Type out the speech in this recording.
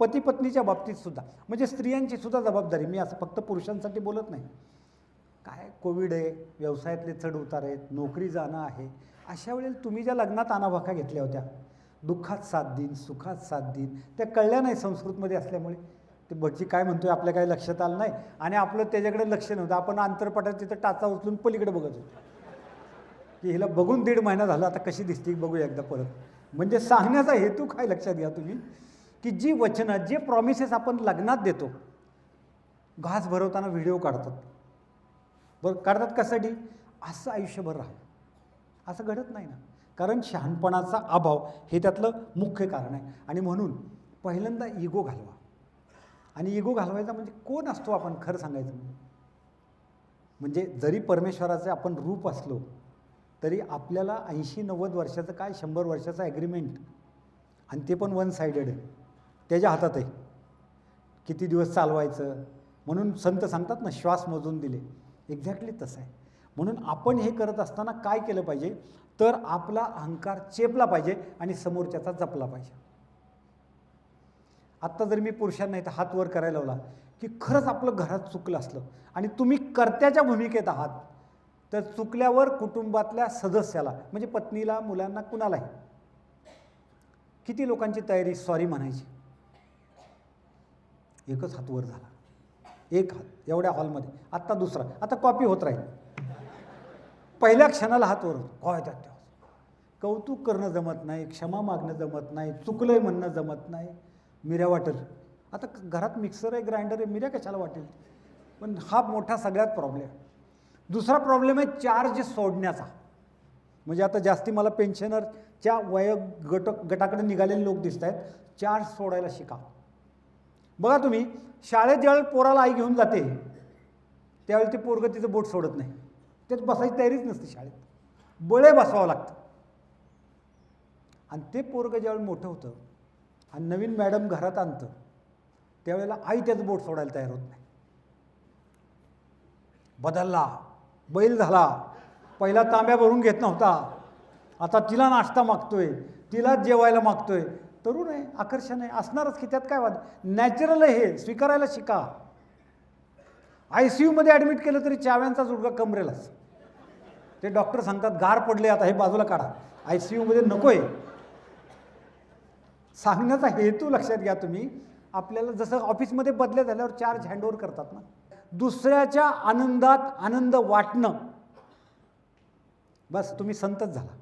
पती पत्नीच्या बाबतीत सुद्धा. म्हणजे स्त्रियांची सुद्धा जबाबदारी. मी असं फक्त पुरुषांसाठी बोलत नाही. काय कोविड आहे व्यवसायातले चढ उतार आहेत नोकरी जाणं आहे. अशा वेळेला तुम्ही ज्या लग्नात आणाभाखा घेतल्या होत्या दुःखात सात दिन सुखात सात दिन त्या कळल्या नाही संस्कृतमध्ये असल्यामुळे. ते भटजी काय म्हणतोय आपल्या काही लक्षात आलं नाही. आणि आपलं त्याच्याकडे लक्ष नव्हतं. आपण आंतरपटात तिथं टाचा उचलून पलीकडे बघत होतो. की हिला बघून दीड महिना झाला. आता कशी दिसते बघूया एकदा परत. म्हणजे सांगण्याचा हेतू काय लक्षात घ्या तुम्ही? की जी वचनं जे प्रॉमिसेस आपण लग्नात देतो घास भरवताना व्हिडिओ काढतात. बरं काढतात कशासाठी? असं आयुष्यभर राहावं असं घडत नाही ना. कारण शहाणपणाचा अभाव हे त्यातलं मुख्य कारण आहे. आणि म्हणून पहिल्यांदा इगो घालवा. आणि इगो घालवायचा म्हणजे कोण असतो आपण खरं सांगायचं? म्हणजे जरी परमेश्वराचे आपण रूप असलो तरी आपल्याला ऐंशी नव्वद वर्षाचं काय शंभर वर्षाचं ॲग्रीमेंट आणि ते पण वन सायडेड आहे. त्याच्या हातात आहे किती दिवस चालवायचं? म्हणून संत सांगतात ना श्वास मोजून दिले. एक्झॅक्टली तसं आहे. म्हणून आपण हे करत असताना काय केलं पाहिजे? तर आपला अहंकार चेपला पाहिजे आणि समोरच्याचा जपला पाहिजे. आत्ता जर मी पुरुषांना इथं हात वर करायला लावला की खरंच आपलं घरात चुकलं असलं आणि तुम्ही कर्त्याच्या भूमिकेत आहात तर चुकल्यावर कुटुंबातल्या सदस्याला म्हणजे पत्नीला मुलांना कुणालाही किती लोकांची तयारी सॉरी म्हणायची. एकच हात वर झाला. एक हात एवढ्या हॉलमध्ये आत्ता दुसरा. आता कॉपी होत राहील. पहिल्या क्षणाला हात वर होतो. काय त्यात कौतुक करणं जमत नाही क्षमा मागणं जमत नाही चुकलंय म्हणणं जमत नाही. मिऱ्या वाटेल. आता घरात मिक्सर आहे ग्राइंडर आहे मिऱ्या कशाला वाटेल? पण हा मोठा सगळ्यात प्रॉब्लेम दुसरा प्रॉब्लेम आहे चार्ज सोडण्याचा. म्हणजे आता जास्ती मला पेन्शनरच्या वय गट गटाकडे निघालेले लोक दिसत आहेत चार्ज सोडायला शिका. बघा तुम्ही शाळेत ज्यावेळेला पोराला आई घेऊन जाते त्यावेळी ते पोरगं तिचं बोट सोडत नाही. त्यात बसायची तयारीच नसते शाळेत. बळे बसवावं लागतं. आणि ते पोरगं ज्यावेळी मोठं होतं आणि नवीन मॅडम घरात आणतं त्यावेळेला आई त्याचं बोट सोडायला तयार होत नाही. बदलला बैल झाला पहिला तांब्या भरून घेत नव्हता. आता तिला नाश्ता मागतोय तिला जेवायला मागतोय तरुण आहे आकर्षण आहे असणारच की त्यात काय वाद? नॅचरल आहे हे स्वीकारायला शिका. आय सी यूमध्ये ॲडमिट केलं तरी चाव्यांचा जुडगा कमरेलाच. ते डॉक्टर सांगतात गार पडले आता हे बाजूला काढा. आय सी यूमध्ये नको आहे सांगण्याचा हेतू लक्षात घ्या तुम्ही. आपल्याला जसं ऑफिसमध्ये बदल्या झाल्यावर चार्ज हँडओव्हर करतात ना. दुसऱ्याच्या आनंदात आनंद वाटणं. बस तुम्ही संतच झाला.